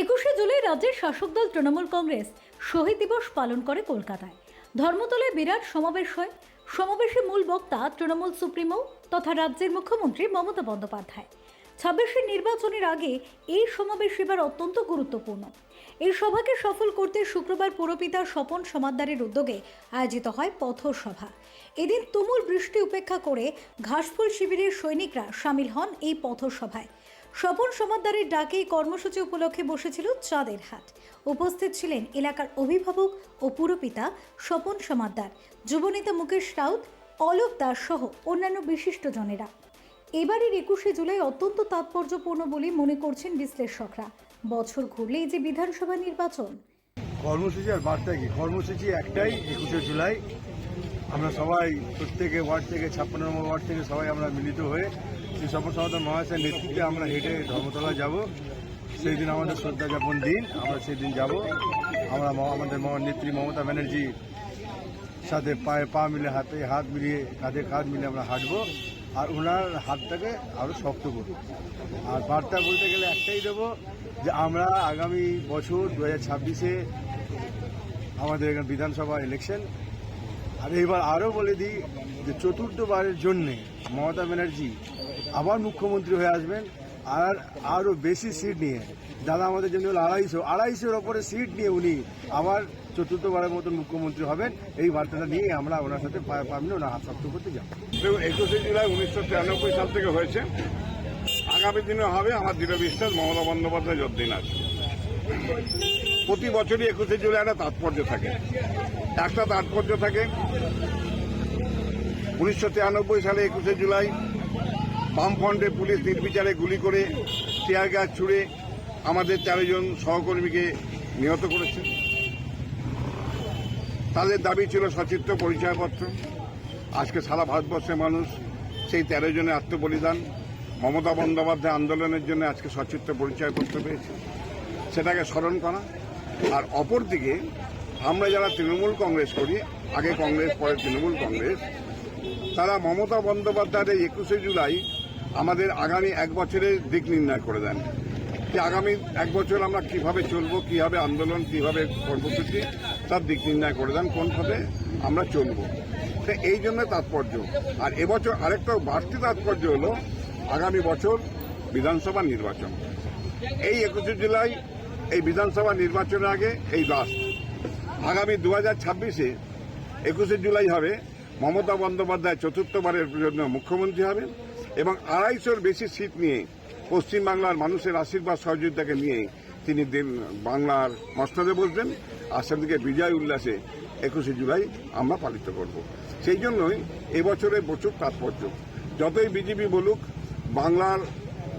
একুশে জুলাই রাজ্যের শাসক দল তৃণমূল কংগ্রেস শহীদ দিবস পালন করে কলকাতায়। ধর্মতলায় বিরাট সমাবেশ হয়। সমাবেশে মূল বক্তা তৃণমূল সুপ্রিমো তথা রাজ্যের মুখ্যমন্ত্রী মমতা বন্দ্যোপাধ্যায়। ছাব্বিশের নির্বাচনের আগে এই সমাবেশ এবার অত্যন্ত গুরুত্বপূর্ণ। এই সভাকে সফল করতে শুক্রবার পুরপিতা স্বপন সমাদ্দারের উদ্যোগে আয়োজিত হয় পথসভা। এদিন তুমুল বৃষ্টি উপেক্ষা করে ঘাসফুল শিবিরের সৈনিকরা সামিল হন এই পথসভায়। স্বপন সমাদ্দারের ডাকে কর্মসূচি উপলক্ষে বসেছিল চাঁদের হাট। উপস্থিত ছিলেন এলাকার অভিভাবক ও পুরপিতা স্বপন সমাদ্দার যুবনেতা মুকেশ রাউত, অলোক দাস সহ অন্যান্য বিশিষ্টজনেরা এবারের একুশে জুলাই অত্যন্ত তাৎপর্যপূর্ণ বলে মনে করছেন বিশ্লেষকরা। বছর ঘুরলেই যে বিধানসভা নির্বাচন। কর্মসূচি আর বার্তা কি কর্মসূচি একটাই একুশে জুলাই। আমরা সবাই প্রত্যেকে ওয়ার্ড থেকে ছাপ্পান্ন নম্বর ওয়ার্ড থেকে সবাই আমরা মিলিত হয়ে শ্রী সর্বসমাধান মহাশয়ের নেতৃত্বে আমরা হেঁটে ধর্মতলা যাব। সেই দিন আমাদের শ্রদ্ধা যাপন দিন, আমরা সেই দিন যাব। আমরা আমাদের নেত্রী মমতা ব্যানার্জি সাথে পায়ে পা মিলে হাতে হাত মিলিয়ে কাঁধে কাঁধ মিলে আমরা হাঁটবো আর ওনার হাতটাকে আরও শক্ত করব। আর বার্তা বলতে গেলে একটাই দেবো যে আমরা আগামী বছর দু হাজার ছাব্বিশে আমাদের এখানে বিধানসভা ইলেকশন আর এবার আরও বলে দিই যে চতুর্থবারের জন্যে মমতা ব্যানার্জি আবার মুখ্যমন্ত্রী হয়ে আসবেন আর আরও বেশি সিট নিয়ে। দাদা আমাদের জন্য হলো আড়াইশো, আড়াইশোর ওপরে সিট নিয়ে উনি আবার চতুর্থবারের মতন মুখ্যমন্ত্রী হবেন। এই বার্তাটা নিয়ে আমরা ওনার সাথে পায়ে পা ওনার হাত শক্ত করতে যাব। একুশে জুলাই উনিশশো তিরানব্বই সাল থেকে হয়েছে। আগামী দিনে হবে আমার দৃঢ় বিশ্বাস মমতা বন্দ্যোপাধ্যায় যতদিন আছে। প্রতি বছরই একুশে জুলাই একটা তাৎপর্য থাকে। একটা তাৎপর্য থাকে, উনিশশো তিরানব্বই সালে একুশে জুলাই বামফ্রন্টে পুলিশ নির্বিচারে গুলি করে টিয়ার গ্যাস ছুড়ে আমাদের চারজন সহকর্মীকে নিহত করেছে। তাদের দাবি ছিল সচিত্র পরিচয়পত্র। আজকে সারা ভারতবর্ষের মানুষ সেই তেরো জনের আত্মবলিদান, মমতা বন্দ্যোপাধ্যায় আন্দোলনের জন্য আজকে সচিত্র পরিচয়পত্র পেয়েছে। সেটাকে স্মরণ করা। আর অপরদিকে আমরা যারা তৃণমূল কংগ্রেস করি, আগে কংগ্রেস, পরে তৃণমূল কংগ্রেস, তারা মমতা বন্দ্যোপাধ্যায়ের একুশে জুলাই আমাদের আগামী এক বছরের দিক নির্ণয় করে দেন। যে আগামী এক বছর আমরা কীভাবে চলবো, কীভাবে আন্দোলন, কীভাবে কর্মসূচি, তার দিক নির্ণয় করে দেন, কোন পথে আমরা চলবো। তো এই জন্য তাৎপর্য। আর এবছর আরেকটা বাড়তি তাৎপর্য হলো, আগামী বছর বিধানসভা নির্বাচন। এই একুশে জুলাই এই বিধানসভা নির্বাচনের আগে এই লাস্ট আগামী দু হাজার ছাব্বিশে একুশে জুলাই হবে। মমতা বন্দ্যোপাধ্যায় চতুর্থবারের জন্য মুখ্যমন্ত্রী হবেন এবং আড়াইশোর বেশি সিট নিয়ে পশ্চিমবাংলার মানুষের আশীর্বাদ সহযোগিতাকে নিয়ে তিনি দিন- বাংলার মসনদে বসবেন। আর সেদিকে বিজয় উল্লাসে একুশে জুলাই আমরা পালিত করব। সেই জন্যই এবছরের প্রচুর তাৎপর্য। যতই বিজেপি বলুক, বাংলার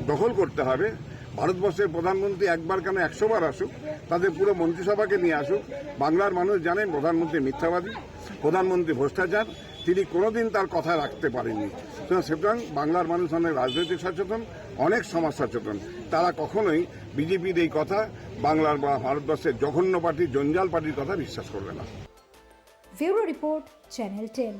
দখল করতে হবে ভারতবর্ষের প্রধানমন্ত্রী একবার কেন একশো বার আসুক, তাদের পুরো মন্ত্রিসভাকে নিয়ে আসুক, বাংলার মানুষ জানেন প্রধানমন্ত্রী মিথ্যাবাদী, প্রধানমন্ত্রী ভ্রষ্টাচার, তিনি কোনোদিন তার কথা রাখতে পারেননি। সুতরাং সুতরাং বাংলার মানুষ অনেক রাজনৈতিক সচেতন, অনেক সমাজ সচেতন। তারা কখনোই বিজেপির এই কথা, বাংলার বা ভারতবর্ষের জঘন্য পার্টি, জঞ্জাল পার্টির কথা বিশ্বাস করবে না। Bureau report, channel ten.